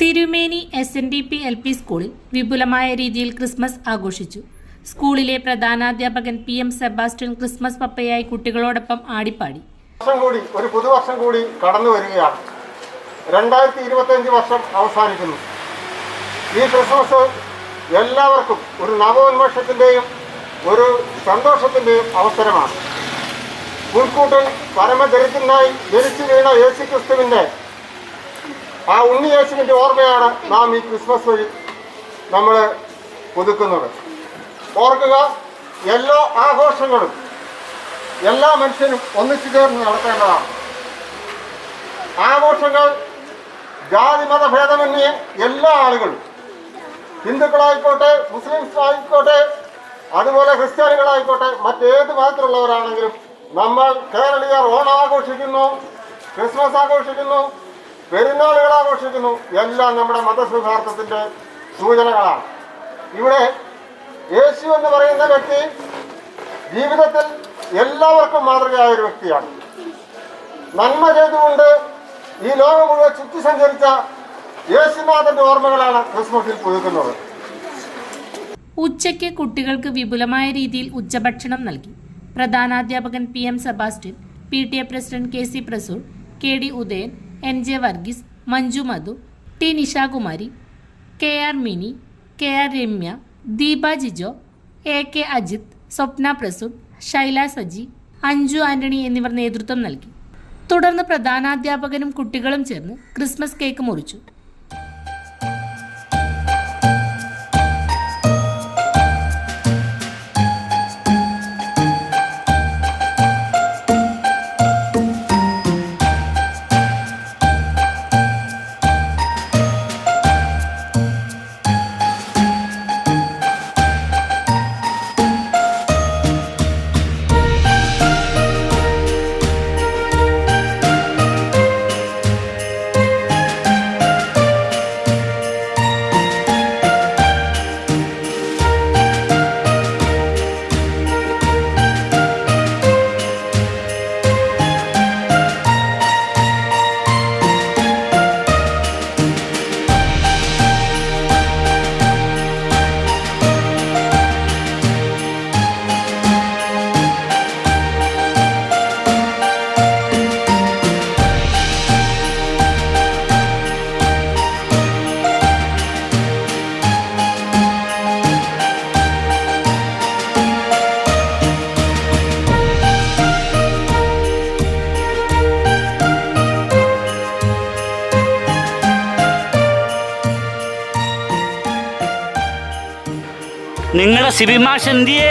Thirumeni S N D P L P സ്കൂളിൽ വിപുലമായ രീതിയിൽ ക്രിസ്മസ് ആഘോഷിച്ചു. സ്കൂളിലെ പ്രധാനാധ്യാപകൻ പി എം സെബാസ്റ്റ്യൻ ക്രിസ്മസ് പപ്പയായി കുട്ടികളോടൊപ്പം ആടിപ്പാടി. വർഷം കൂടി ഒരു പുതുവർഷം കൂടി കടന്നു വരികയാണ്. രണ്ടായിരത്തി ഇരുപത്തഞ്ച് വർഷം അവസാനിക്കുന്നു. ഈ ക്രിസ്മസ് എല്ലാവർക്കും ഒരു നവോന്മേഷത്തിന്റെയും ഒരു സന്തോഷത്തിന്റെയും അവസരമാണ്. മുൻകൂട്ടൻ പരമദരിദ്രനായി ജനിച്ചു വീണ യേശു ക്രിസ്തുവിന്റെ ആ ഉണ്ണി യേശുവിന്റെ ഓർമ്മയാണ് നാം ഈ ക്രിസ്മസ് വഴി നമ്മൾ പുതുക്കുന്നത്. ഓർക്കുക എല്ലാ ആഘോഷങ്ങളും എല്ലാ മനുഷ്യരും ഒന്നിച്ചു ചേർന്ന് നടത്തേണ്ടതാണ്. ആഘോഷങ്ങൾ ജാതി മത ഭേദമന്യേ എല്ലാ ആളുകളും ഹിന്ദുക്കളായിക്കോട്ടെ മുസ്ലിംസ് ആയിക്കോട്ടെ അതുപോലെ ക്രിസ്ത്യാനികളായിക്കോട്ടെ മറ്റേത് മതത്തിലുള്ളവരാണെങ്കിലും നമ്മൾ കേരളീയർ ഓണം ആഘോഷിക്കുന്നു ക്രിസ്മസ് ആഘോഷിക്കുന്നു പെരുന്നാളുകൾ ആഘോഷിക്കുന്നു. എല്ലാം നമ്മുടെ മതസൗഹാർദ്ദത്തിന്റെ സൂചനകളാണ്. ഇവിടെ യേശു എന്ന് പറയുന്ന വ്യക്തി ജീവിതത്തിൽ എല്ലാവർക്കും മാതൃകയായ ഒരു വ്യക്തിയാണ്. നന്മ ചെയ്തുകൊണ്ട് ഈ ലോകം മുഴുവൻ ചുറ്റി സഞ്ചരിച്ച യേശുനാഥന്റെ ഓർമ്മകളാണ് ക്രിസ്മസിൽ പുതുക്കുന്നത്. ഉച്ചയ്ക്ക് കുട്ടികൾക്ക് വിപുലമായ രീതിയിൽ ഉച്ചഭക്ഷണം നൽകി. പ്രധാനാധ്യാപകൻ P M Sebastian P T A president K C Prasoor K D Udayan N J Varghese Manju Madhu T Nishakumari K R Mini K R Ramya Deepa Jijo A K Ajith Swapna Prasoor Shaila Saji Anju Antony എന്നിവർ നേതൃത്വം നൽകി. തുടർന്ന് പ്രധാനാധ്യാപകനും കുട്ടികളും ചേർന്ന് Christmas cake മുറിച്ചു. നിങ്ങളുടെ സിബിമാഷ് എന്തിയേ?